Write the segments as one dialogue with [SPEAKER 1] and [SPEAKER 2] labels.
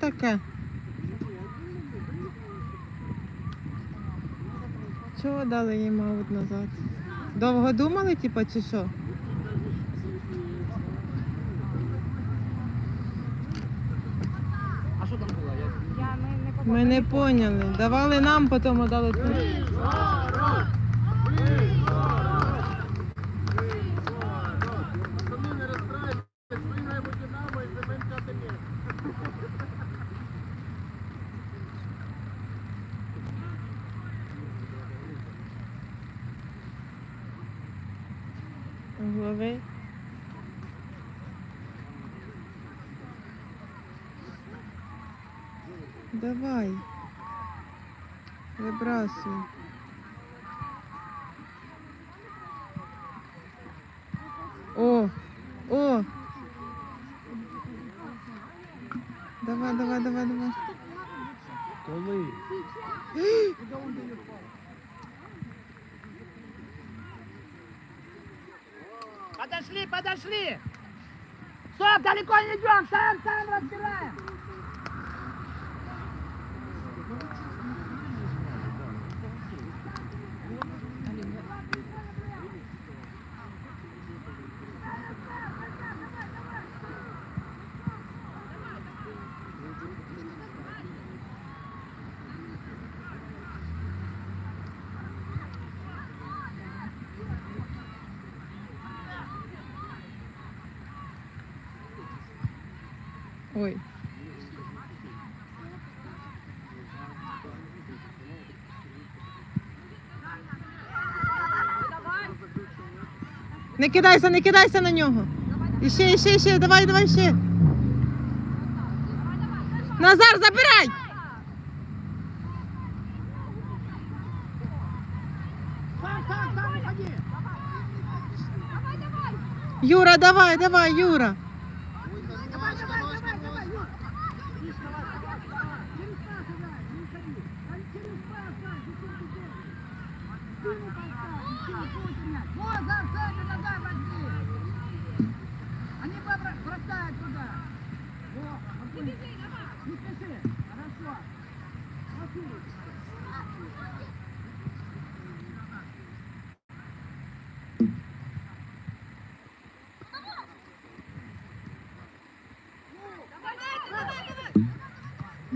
[SPEAKER 1] Таке? Чого дали їм аут назад? Довго думали, типа, чи що?
[SPEAKER 2] А що там було?
[SPEAKER 3] Ми не
[SPEAKER 1] поняли. Давали нам, потім дали. Голови. Давай. Вибрасуй. Ой. Не кидайся, не кидайся на нього. Іще, іще, іще, давай, давай ще. Назар, забирай! Юра, давай, давай, Юра.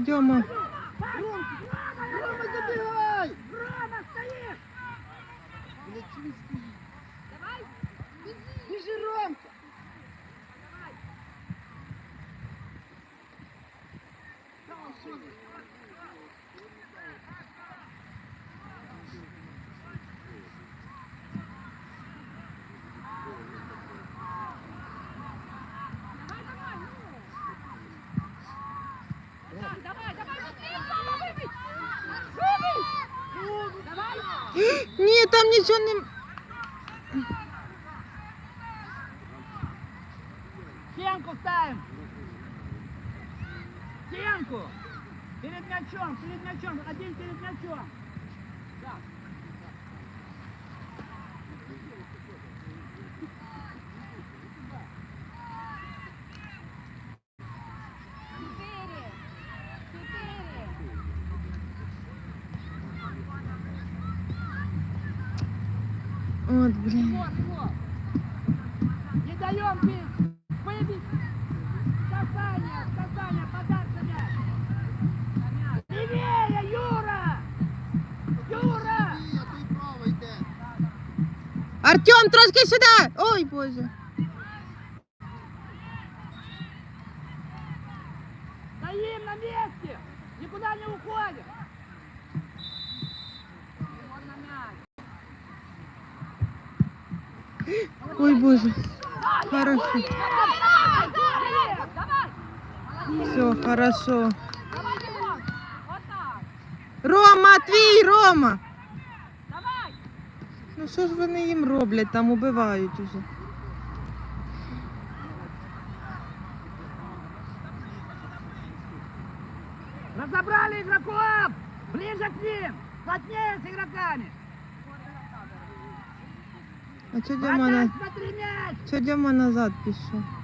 [SPEAKER 1] Дома. Нічого не.
[SPEAKER 2] Стенку ставим! Стенку! Перед мячом, перед мячом, один перед мячом! Да.
[SPEAKER 1] Артем, трошки сюди! Ой, Боже.
[SPEAKER 2] Стоим на месте! Никуда не уходим!
[SPEAKER 1] Ой, Боже. Хорошо. Все, хорошо. Рома, твій, Рома! Ну що ж вони їм роблять, там убивають уже.
[SPEAKER 2] Разобрали игроков! Ближе к ним! Плотнее с игроками!
[SPEAKER 1] А чого Діма, на... Назад пішов?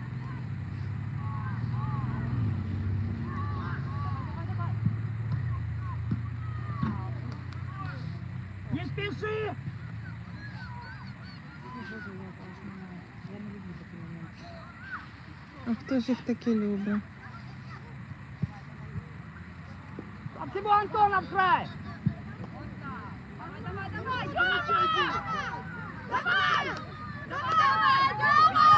[SPEAKER 1] А хто ж їх таки любить?
[SPEAKER 2] А всего Антона в край!
[SPEAKER 3] Давай, давай, давай, Тёма! Давай! Давай, Тёма!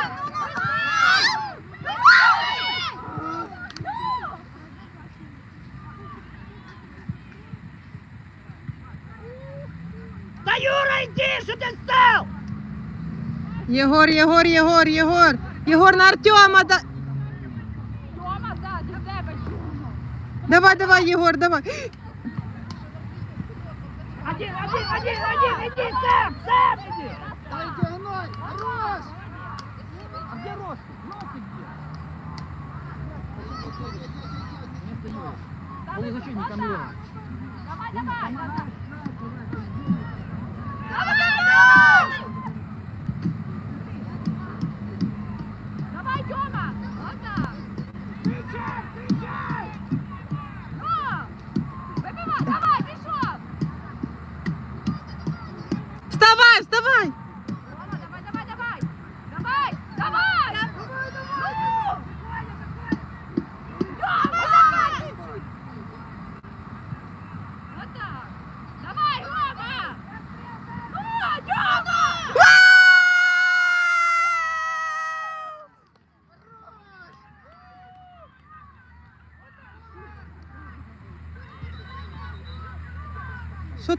[SPEAKER 2] Да Юра, иди, что ты стал?
[SPEAKER 1] Єгор, Єгор, Єгор, Єгор! Єгор на Артема! Да... Давай, давай, Єгор, давай!
[SPEAKER 2] Один, один, один, один, иди, Сэм, Сэм, иди! Дай диагональ, хорош! А где Ростик? Ростик где? Полузащитник Амирова.
[SPEAKER 3] Давай, давай, назад. Давай,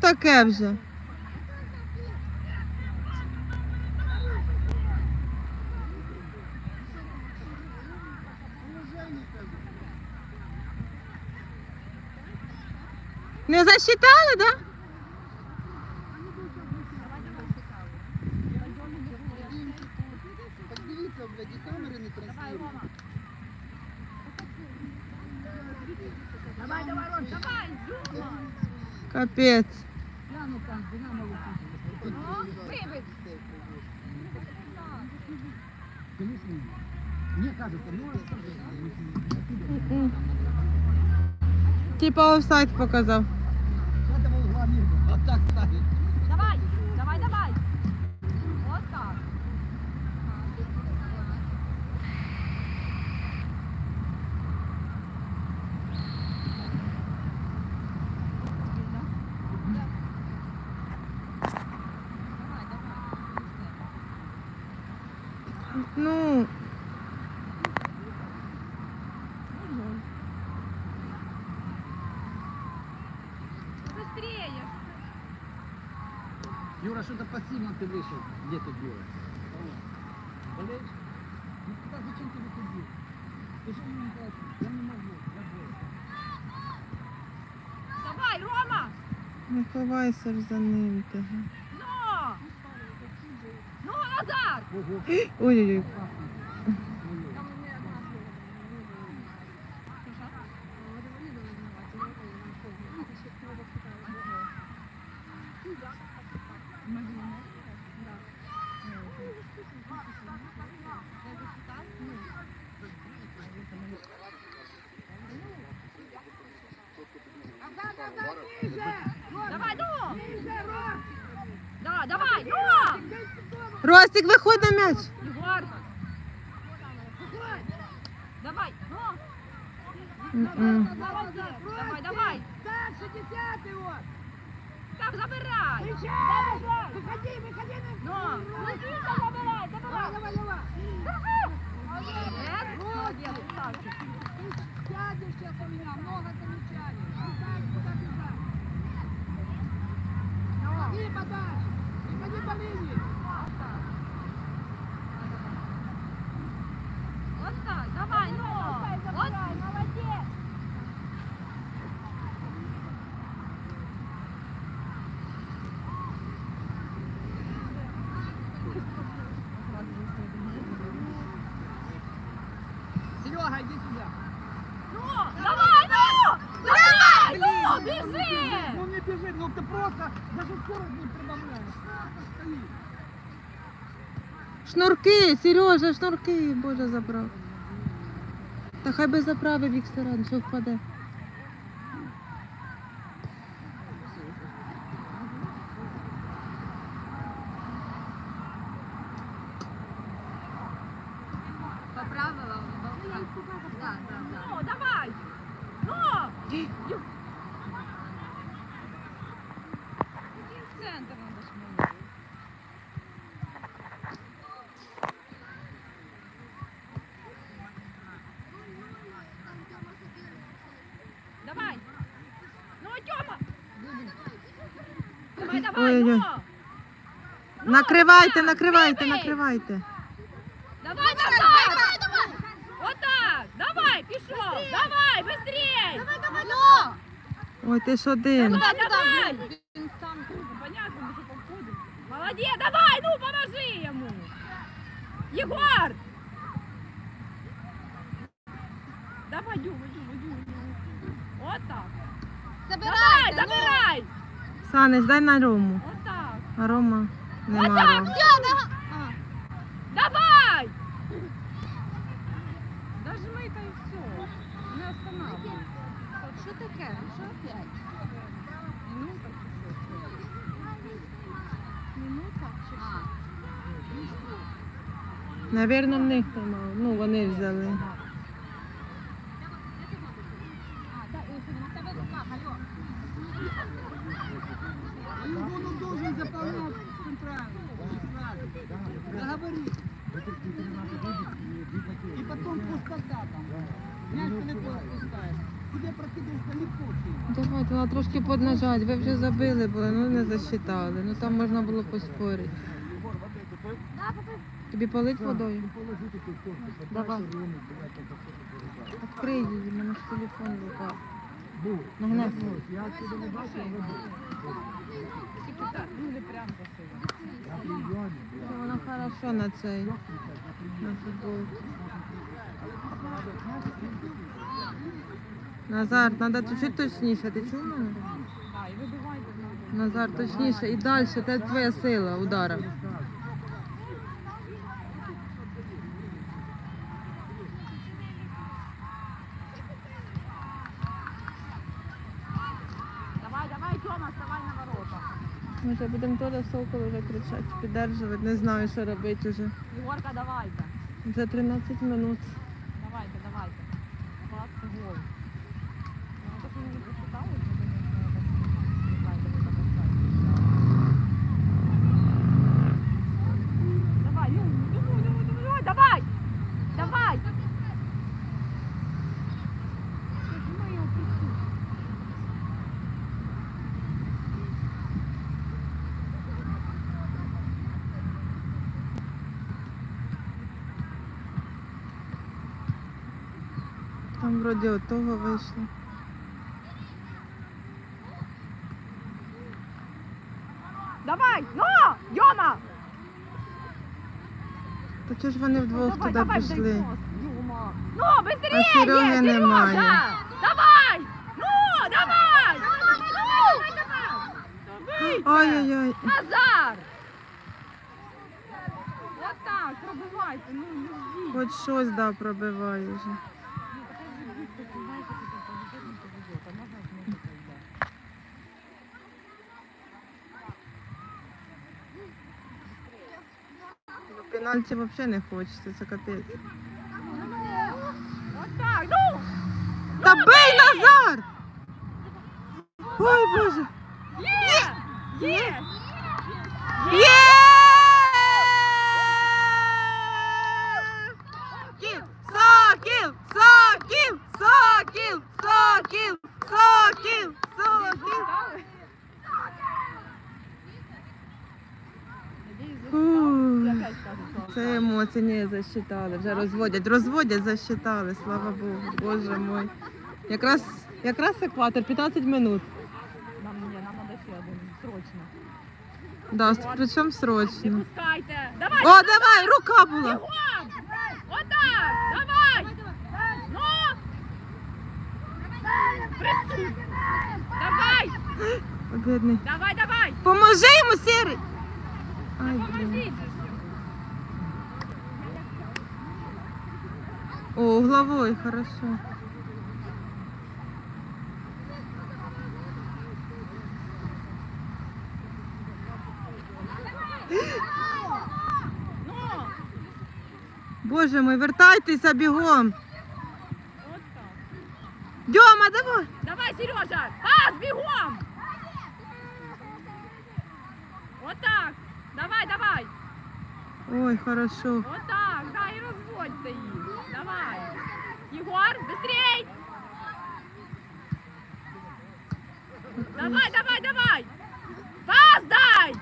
[SPEAKER 1] таке вже? Не засчитали, да?
[SPEAKER 4] Подивіться, блядь, і камери не транслюють.
[SPEAKER 2] Давай, давай, Ром,
[SPEAKER 3] Давай, Тёма!
[SPEAKER 1] Капець.
[SPEAKER 2] Гляну там, Динамо
[SPEAKER 3] вибить.
[SPEAKER 4] Мне кажется, ну,
[SPEAKER 1] Типа офсайд показав.
[SPEAKER 4] с этого угла мир вот так ставить.
[SPEAKER 3] Давай, давай, давай. Вот так.
[SPEAKER 1] Ну,
[SPEAKER 3] Быстрее.
[SPEAKER 4] Юра, что-то пассивно ты вышел. Где ты, Юра? Болеешь? Ну тогда зачем ты выходил? Ты же мне сказал, я не могу, я болен.
[SPEAKER 3] Давай, Рома.
[SPEAKER 1] не ховайся ж за ним. ти.
[SPEAKER 3] Ну. Ну, назад.
[SPEAKER 4] Ого,
[SPEAKER 1] Ой-ой-ой.
[SPEAKER 2] десятый вот!
[SPEAKER 3] Там забирай.
[SPEAKER 2] Встречай! Выходи, выходи на
[SPEAKER 3] Ну, Летица, забирай,
[SPEAKER 2] Давай,
[SPEAKER 3] забирай.
[SPEAKER 2] давай, давай!
[SPEAKER 3] Молодец. Молодец, Савчик.
[SPEAKER 2] Ты сядешь сейчас у меня, много замечаний. Не знаешь, куда бежать. Иди подальше. Выходи по линии.
[SPEAKER 1] Шнурки, Сережа, шнурки, Боже, забрав. Та хай би заправив їх що впаде.
[SPEAKER 3] Поправила, Да, да, да. Ну, давай! Ну! Ю- Иди в центр надо шмалить. Давай! Ну, Тёма! Давай, давай,
[SPEAKER 1] Ой-ой-ой.
[SPEAKER 3] ну! Ну,
[SPEAKER 1] Накривайте, накривайте, накривайте.
[SPEAKER 3] Давай назад! Вот так! Давай, пішов! Давай, быстрей! Давай, давай, давай!
[SPEAKER 1] Ой, ти ж один.
[SPEAKER 3] Давай, давай! Він сам ну, понятно, що походить. Молодець, давай, ну поможи йому! Єгор! Давай, Дюма, Дюма, Дюма. Вот так. Забирай, забирай!
[SPEAKER 1] Санич, дай на Рому.
[SPEAKER 3] Вот так.
[SPEAKER 1] Рома
[SPEAKER 3] Вот
[SPEAKER 1] нема
[SPEAKER 3] так,
[SPEAKER 1] Роми.
[SPEAKER 3] все, давай! Дожми та і все. Не останавливай. Що таке? Що опять? Минута чи що? Минута чи що?
[SPEAKER 1] Навірно, в них нема. Ну, вони взяли. Трошки поднажати. Ви вже забили були, ну не засчитали. Ну там можна було поспорити. Тобі полить водою? Давай. Відкрий її, мене ж телефон в руках. Нагнай.
[SPEAKER 4] Я отсюда не бачу.
[SPEAKER 1] Вона хорошо на цей. На футбол. Назар, треба чуть точніше. Ти чув мене?
[SPEAKER 3] А, і вибивайте в
[SPEAKER 1] Назар, точніше. І далі. Це твоя сила удара.
[SPEAKER 3] Давай, давай, Тёма, вставай на ворота.
[SPEAKER 1] Може, будемо теж сокол вже кричати, піддержувати. Не знаю, що робити вже.
[SPEAKER 3] Егорка, давайте.
[SPEAKER 1] Вже 13 минут. Там вроді от того вийшло.
[SPEAKER 3] Давай, ну, Йома!
[SPEAKER 1] Та чого ж вони вдвох
[SPEAKER 3] давай,
[SPEAKER 1] туди
[SPEAKER 3] давай,
[SPEAKER 1] пішли?
[SPEAKER 3] пас, Йома. Ну, быстрее,
[SPEAKER 1] А Сереги
[SPEAKER 3] Сережа!
[SPEAKER 1] немає.
[SPEAKER 3] Давай! Ну, давай! Ну!
[SPEAKER 1] Ой-ой-ой.
[SPEAKER 3] Назар! Вот так, пробивайте, ну, ждіть.
[SPEAKER 1] Хоч щось да пробиває вже.
[SPEAKER 3] Ну, така же дітка, ти знаєш, як це поведет, не поведет, а можна знову пройде.
[SPEAKER 1] Ну, Пенальті взагалі не хочеться, це капець.
[SPEAKER 3] Вот так, ну!
[SPEAKER 1] Та бий Назар! Ой, Боже!
[SPEAKER 3] Є! Є!
[SPEAKER 1] Є! Це емоції не засчитали, вже розводять. Розводять, засчитали, слава Богу. Боже мой. Якраз, якраз екватор, 15 минут.
[SPEAKER 3] Нам, ні, нам надо ще один, срочно.
[SPEAKER 1] Да, причому
[SPEAKER 3] Не пускайте! Давай!
[SPEAKER 1] О, давай, рука була.
[SPEAKER 3] Бегом! Вот! Давай! Ну! Прессуй! Давай!
[SPEAKER 1] Бідний.
[SPEAKER 3] Давай, давай!
[SPEAKER 1] Поможи йому, Сірий. Ай, блін.
[SPEAKER 3] Поможите! же.
[SPEAKER 1] О, угловой, хорошо. Боже мой, вертайтеся бігом. Рома, давай.
[SPEAKER 3] Давай, Сережа! Пас, бігом! Отак! Давай, давай!
[SPEAKER 1] Ой, хорошо.
[SPEAKER 3] Отак, да, і розводьте їх. Давай. Єгор, быстрей! Давай, давай, давай! Пас дай!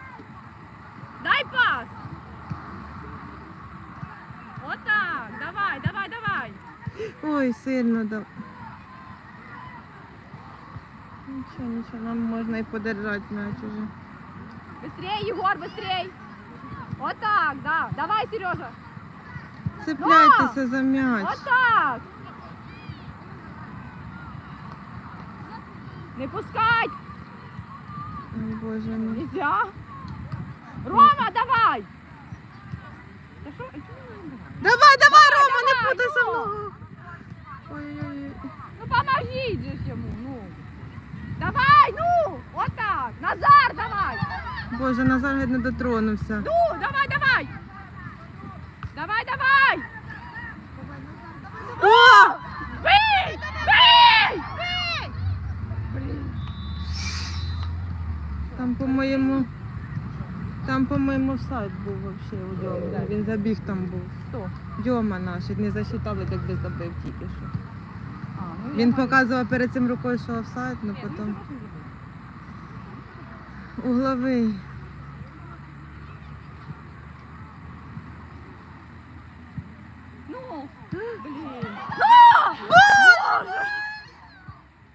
[SPEAKER 3] Дай пас! Отак, давай, давай, давай!
[SPEAKER 1] Ой, сильно дав. Нічого, нічого, нам можна і подержати м'яч уже.
[SPEAKER 3] Быстрей, Егор, быстрей! Вот так, да. Давай, Сережа.
[SPEAKER 1] Цепляйтеся за м'яч.
[SPEAKER 3] Вот так. Не пускать
[SPEAKER 1] Ой, Боже мій.
[SPEAKER 3] нельзя. Рома, давай. Та що?
[SPEAKER 1] Давай, давай, Рома, не
[SPEAKER 3] давай,
[SPEAKER 1] путайся в
[SPEAKER 3] ну.
[SPEAKER 1] ногу. Ой-ой-ой.
[SPEAKER 3] Ну поможіть же ж йому, ну. Давай, ну, вот так. Назар, давай.
[SPEAKER 1] Боже, Назар геть не дотронувся.
[SPEAKER 3] Ну, давай, давай. Давай, давай.
[SPEAKER 1] О!
[SPEAKER 3] Бий! Бий!
[SPEAKER 1] Там, по-моєму, там, по-моєму, сайт був вообще у Дьоми. Він забіг там був.
[SPEAKER 3] Хто?
[SPEAKER 1] Дьома наш, не засчитали, так би забив тільки що.
[SPEAKER 3] А, ну,
[SPEAKER 1] Він
[SPEAKER 3] я
[SPEAKER 1] показував перед цим рукою, що офсайд, ну
[SPEAKER 3] Ні, ну,
[SPEAKER 1] потім
[SPEAKER 3] це можна зробити.
[SPEAKER 1] Угловий.
[SPEAKER 3] Ну, блін.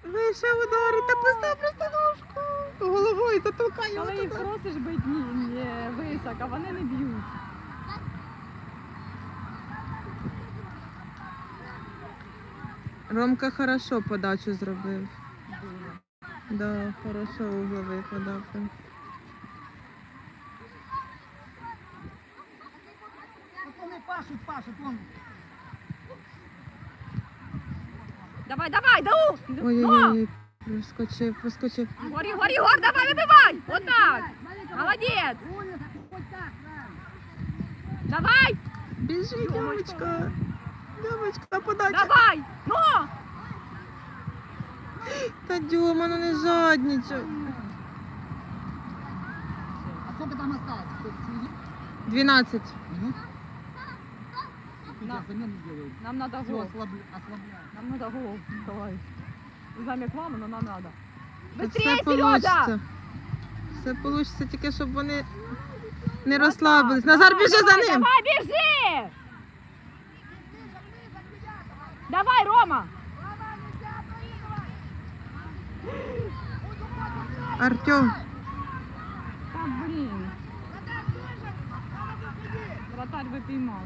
[SPEAKER 1] Вище ударить, та постав просто ножку. Головою затолкай його
[SPEAKER 3] Коли їх просиш бити ні, ні, високо, вони не б'ють.
[SPEAKER 1] Ромка хорошо подачу зробив. Да, хорошо угловий подав. там.
[SPEAKER 4] Вот он и пашет, пашет, он.
[SPEAKER 3] Давай, давай, дау! Ну!
[SPEAKER 1] Ой-ой-ой, проскочив, проскочив.
[SPEAKER 3] Егор, Егор, Егор, давай, выбивай! Вот так! Молодец!
[SPEAKER 2] Умница, хоть так, правильно.
[SPEAKER 3] Давай!
[SPEAKER 1] Біжи, Дямочка. Дямочка, подача.
[SPEAKER 3] Давай! Ну!
[SPEAKER 1] Та Дьома, ну не жадничай.
[SPEAKER 4] А сколько там осталось? Кто
[SPEAKER 1] 12.
[SPEAKER 3] На.
[SPEAKER 4] Замену делают.
[SPEAKER 3] Нам надо
[SPEAKER 4] Все
[SPEAKER 3] гол.
[SPEAKER 4] ослабляют.
[SPEAKER 3] Нам надо гол. Давай. Не знаю, як вам, но нам надо.
[SPEAKER 1] Та
[SPEAKER 3] Быстрее,
[SPEAKER 1] Все
[SPEAKER 3] Сережа!
[SPEAKER 1] получиться. Все получиться, тільки щоб вони не розслабились. Назар, біжи за ним.
[SPEAKER 3] Давай, біжи! Давай, Рома!
[SPEAKER 1] Артем.
[SPEAKER 3] Та блін. Вратарь би піймав.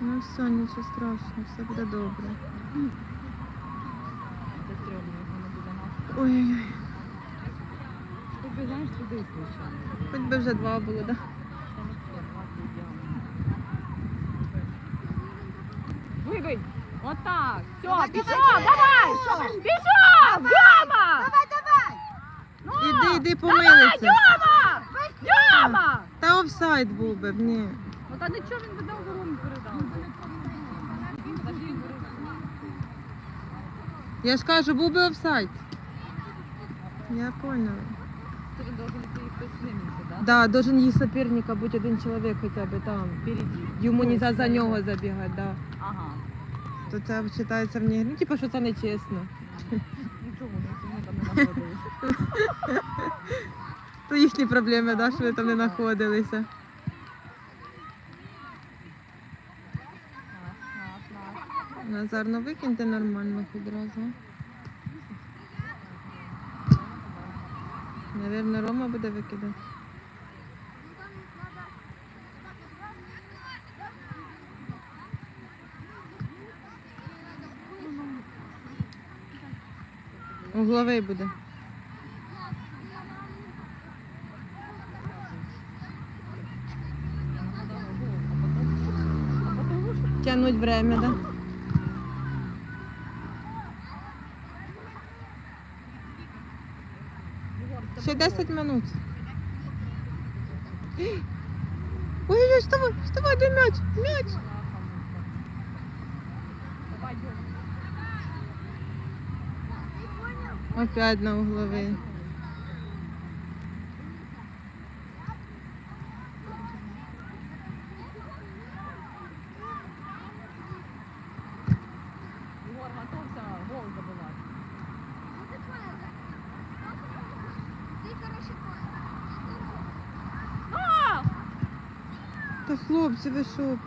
[SPEAKER 1] Ну все, нічого страшного, все буде добре.
[SPEAKER 3] Це стрьомно, як воно буде нас.
[SPEAKER 1] Ой-ой-ой.
[SPEAKER 3] Ти бігаєш туди, звичайно.
[SPEAKER 1] Хоч би вже два було, да?
[SPEAKER 3] Вибий! Вот так! Все, пішов, давай! Пішов! Дьома! Ну!
[SPEAKER 1] Іди,
[SPEAKER 3] Давай,
[SPEAKER 1] помилися.
[SPEAKER 3] Дьома! Дьома!
[SPEAKER 1] Та офсайд був би, ні.
[SPEAKER 3] Ну та нічого він би дав Рому передав.
[SPEAKER 1] Я ж кажу, був би офсайд. Я поняла.
[SPEAKER 3] Це должен да?
[SPEAKER 1] Да, должен її соперника бути один чоловік хоча б там.
[SPEAKER 3] Впереді.
[SPEAKER 1] Йому не за, за нього забігати, да.
[SPEAKER 3] Ага.
[SPEAKER 1] То це вважається в ній. Ну, типу, що це не чесно.
[SPEAKER 3] Нічого, ми там не знаходилися.
[SPEAKER 1] То їхні проблеми, да, що ви там не знаходилися. Назар, ну викиньте нормально відразу. Навірно, Рома буде викидати. Угловий буде. Тянуть время, да? Ще 10 минут. Ой-ой-ой, вставай, вставай, де м'яч, м'яч. Опять на угловий.
[SPEAKER 3] Ігор готовся гол забивати.
[SPEAKER 1] Та хлопці, ви що?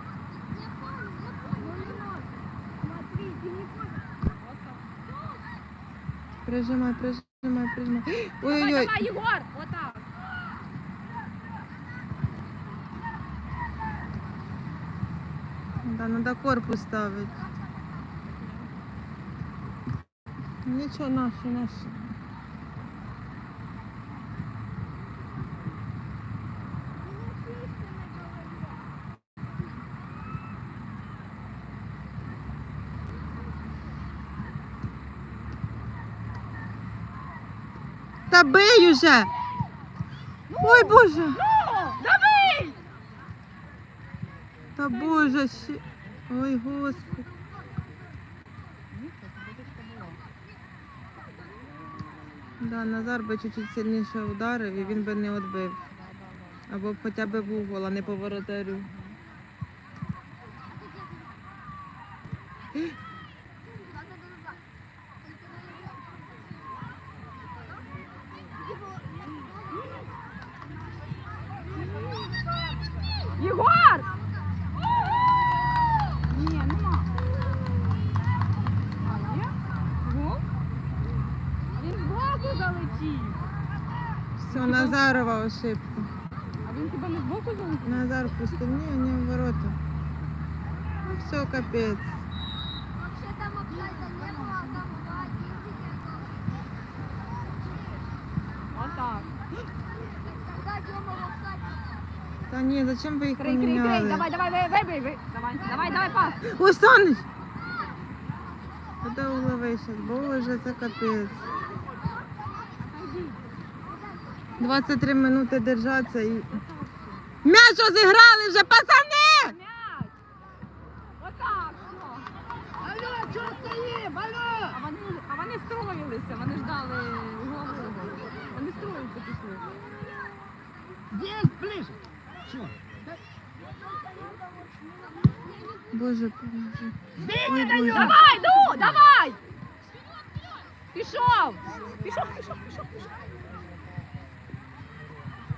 [SPEAKER 1] Прижимай, прижимай, прижимай.
[SPEAKER 3] Давай,
[SPEAKER 1] Ой-ой-ой.
[SPEAKER 3] давай, Єгор! Отак.
[SPEAKER 1] Да, надо корпус ставити. Нічого, наші, наші. Та бий уже! Ой, Боже!
[SPEAKER 3] Ну, давай!
[SPEAKER 1] Та Боже, ще... Ой, Господи. Да, Назар би чуть-чуть сильніше ударив і він би не відбив. Або хоча б в угол, а не по воротарю. Назарова ошибка.
[SPEAKER 3] А він тебе не збоку залетів?
[SPEAKER 1] Назар пустив. Ні, не в ворота. Ну все, капець.
[SPEAKER 2] Вообще там офсайда не было, там была
[SPEAKER 3] Отак.
[SPEAKER 2] Когда Тёма в офсайде.
[SPEAKER 1] Та ні, зачем ви їх
[SPEAKER 3] Крий, крий, крий.
[SPEAKER 1] поміняли?
[SPEAKER 3] Давай, давай, вибий, вибий, вибий. Давай, давай, давай, пас.
[SPEAKER 1] Ой, Саныч! Куди угловий зараз? Боже, це капець. 23 минути держаться і... М'яч розіграли вже, пацани!
[SPEAKER 3] М'яч. Отак.
[SPEAKER 2] Алло, что стоим? Алло!
[SPEAKER 3] А вони, а вони строїлися, вони ждали углового. Вони строїться пішли.
[SPEAKER 4] Здесь ближе. Все.
[SPEAKER 1] Боже, боже. Ой, боже.
[SPEAKER 3] Давай, ну, давай! Пішов, пішов, пішов.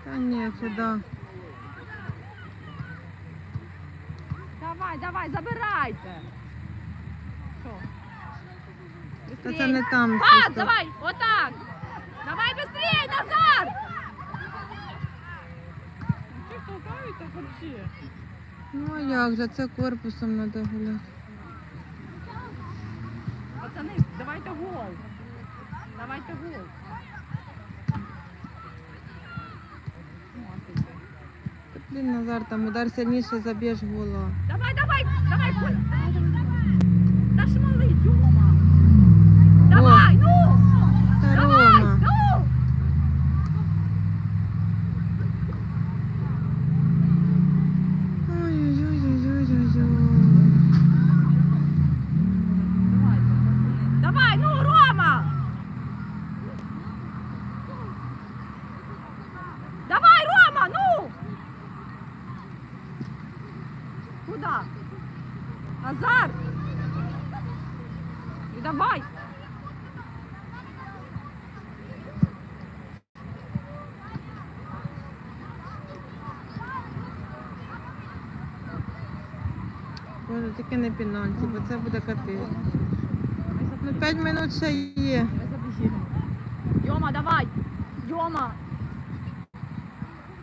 [SPEAKER 1] Та ні, куди?
[SPEAKER 3] Давай, давай, забирайте. Що?
[SPEAKER 1] Та це не там.
[SPEAKER 3] Пас,
[SPEAKER 1] чисто.
[SPEAKER 3] давай, отак. Давай быстрее, назад! Чи толкають так вообще?
[SPEAKER 1] Ну а як же, це корпусом треба гуляти.
[SPEAKER 3] Пацани, давайте гол. Давайте гол.
[SPEAKER 1] Та, Блін, Назар, там удар сильніше заб'єш гола.
[SPEAKER 3] Давай, давай, давай, Коль. Та ж малий, Тьома. Давай, ну!
[SPEAKER 1] Та
[SPEAKER 3] Давай,
[SPEAKER 1] Рома.
[SPEAKER 3] ну!
[SPEAKER 1] Ой-ой-ой-ой-ой-ой.
[SPEAKER 3] Давай, ну, Рома! Давай, Рома, ну! Куда? Назар! И давай!
[SPEAKER 1] Боже, тільки не пенальті, бо це буде капець. Ну 5 минут ще є.
[SPEAKER 3] Мы забежим. Йома, давай! Йома!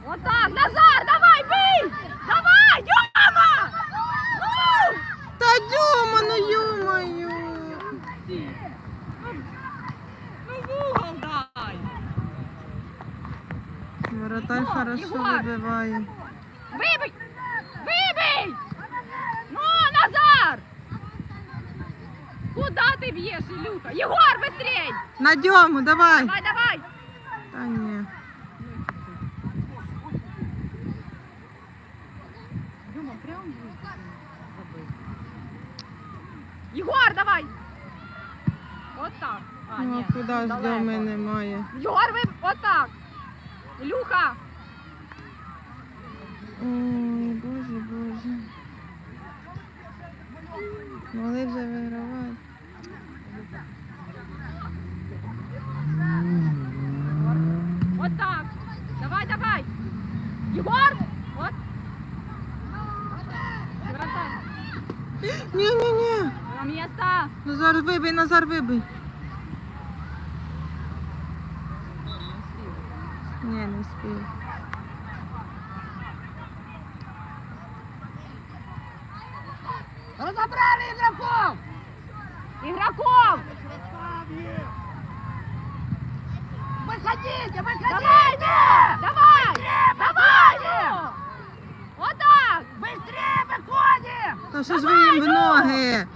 [SPEAKER 3] Вот так, Назар, давай, бей! Давай, Йома! Ну!
[SPEAKER 1] Та Дюма, ну ё-моё!
[SPEAKER 3] Ну в угол дай!
[SPEAKER 1] Воротарь
[SPEAKER 3] Ну,
[SPEAKER 1] хорошо
[SPEAKER 3] Єгор!
[SPEAKER 1] вибиває.
[SPEAKER 3] Куда ты бьешь, Илюха? Егор, быстрей!
[SPEAKER 1] На Дьому, давай!
[SPEAKER 3] Давай, давай!
[SPEAKER 1] Та ні.
[SPEAKER 3] Егор, давай! Отак. А,
[SPEAKER 1] Ну,
[SPEAKER 3] ні,
[SPEAKER 1] а куди ж
[SPEAKER 3] далеко.
[SPEAKER 1] доми немає.
[SPEAKER 3] Єгор, ви отак. Ілюха.
[SPEAKER 1] Ой, боже, боже. Могли вже вигравати.
[SPEAKER 3] Єгор. От. Вратарь.
[SPEAKER 1] Ні-ні-ні.
[SPEAKER 3] На місце.
[SPEAKER 1] Назар вибий, Назар вибий. Ні, не встиг.
[SPEAKER 2] Разобрали игроков!
[SPEAKER 3] Ігроков.
[SPEAKER 2] Выходите, выходите!
[SPEAKER 3] давай. Давай. ну. Отак.
[SPEAKER 2] Быстрее выходим!
[SPEAKER 1] Та що ж ви їм в ноги?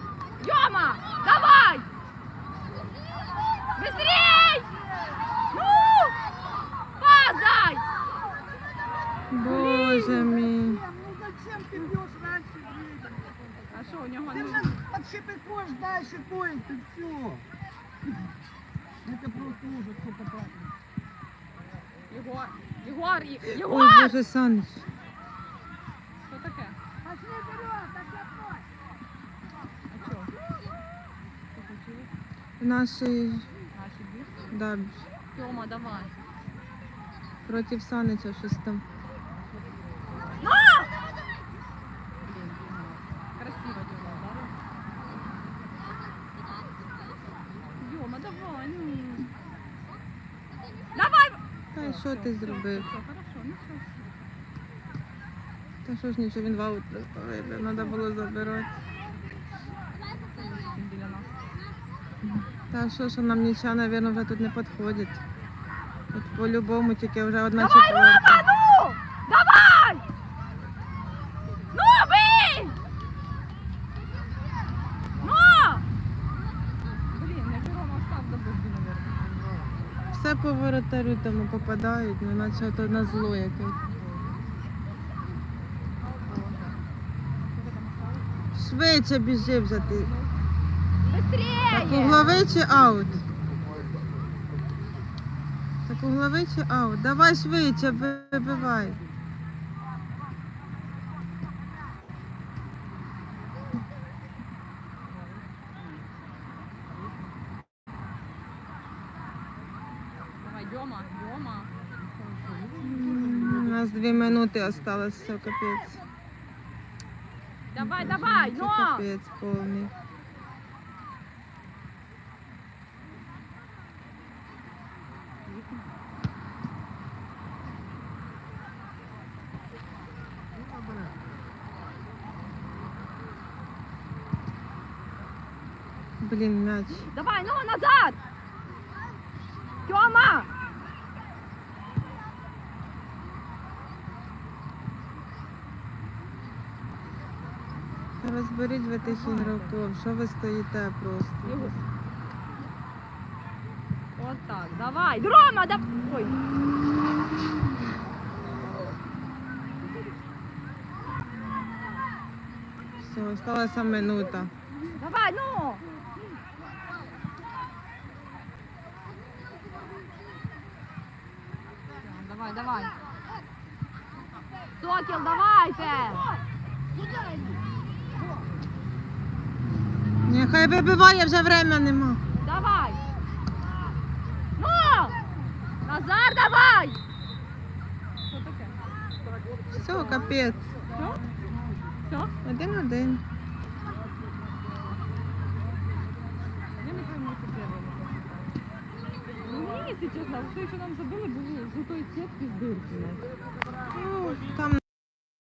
[SPEAKER 3] Йома, давай. Быстрей. Ну. Пас дай.
[SPEAKER 1] Боже мій.
[SPEAKER 2] Ну зачем ты бьешь раньше времени?
[SPEAKER 3] А що у нього
[SPEAKER 2] Ты же подшипикуешь дальше будет, и все. Это просто ужас, сколько так.
[SPEAKER 3] Єгор. Єгор. Є-
[SPEAKER 1] Ой, Боже Саныч.
[SPEAKER 3] Що таке?
[SPEAKER 2] Пошли вперед, так я.
[SPEAKER 3] А що?
[SPEAKER 1] Наші
[SPEAKER 3] Наші б'ють?
[SPEAKER 1] да,
[SPEAKER 3] Тьома, давай.
[SPEAKER 1] Против Санича щось там.
[SPEAKER 3] Ну! Красиво Тьома, да? Йома, давай, ну. Давай!
[SPEAKER 1] Та й що ти зробив?
[SPEAKER 3] Ну.
[SPEAKER 1] Та що ж нічого він вау аут треба було забирати. Та що ж нам нічого, мабуть, вже тут не підходить. Тут по-любому тільки вже одна четверта.
[SPEAKER 3] Рома, ну! Давай! Ну, бий! Ну! Блін, я Рома став до бубі, наверное.
[SPEAKER 1] Все по там попадають, ну наче то на зло якесь. Швидше біжи вже ти. Так угловий чи аут? Так угловий чи аут? Давай швидше, вибивай.
[SPEAKER 3] Давай, Дема, Дема.
[SPEAKER 1] М, У дві осталось, все капець.
[SPEAKER 3] Давай, давай, но!
[SPEAKER 1] капець повний. Блін, м'яч.
[SPEAKER 3] Давай, ну, назад! Тёма!
[SPEAKER 1] Розберіть ви тих ігроків, що ви стоїте просто.
[SPEAKER 3] Егор. Так, давай. Рома, да... Ой.
[SPEAKER 1] Все, осталася минута.
[SPEAKER 3] Давай, ну! Давай, давай. Сокіл, давайте!
[SPEAKER 1] Нехай вибиває, вже время нема.
[SPEAKER 3] Давай! Ну! Назар, давай! Що таке?
[SPEAKER 1] Все, капець.
[SPEAKER 3] Все? Все?
[SPEAKER 1] Один-один.
[SPEAKER 3] Ну, мені, якщо чесно, що нам забили, було з тої сітки з дирки.
[SPEAKER 1] Ну, там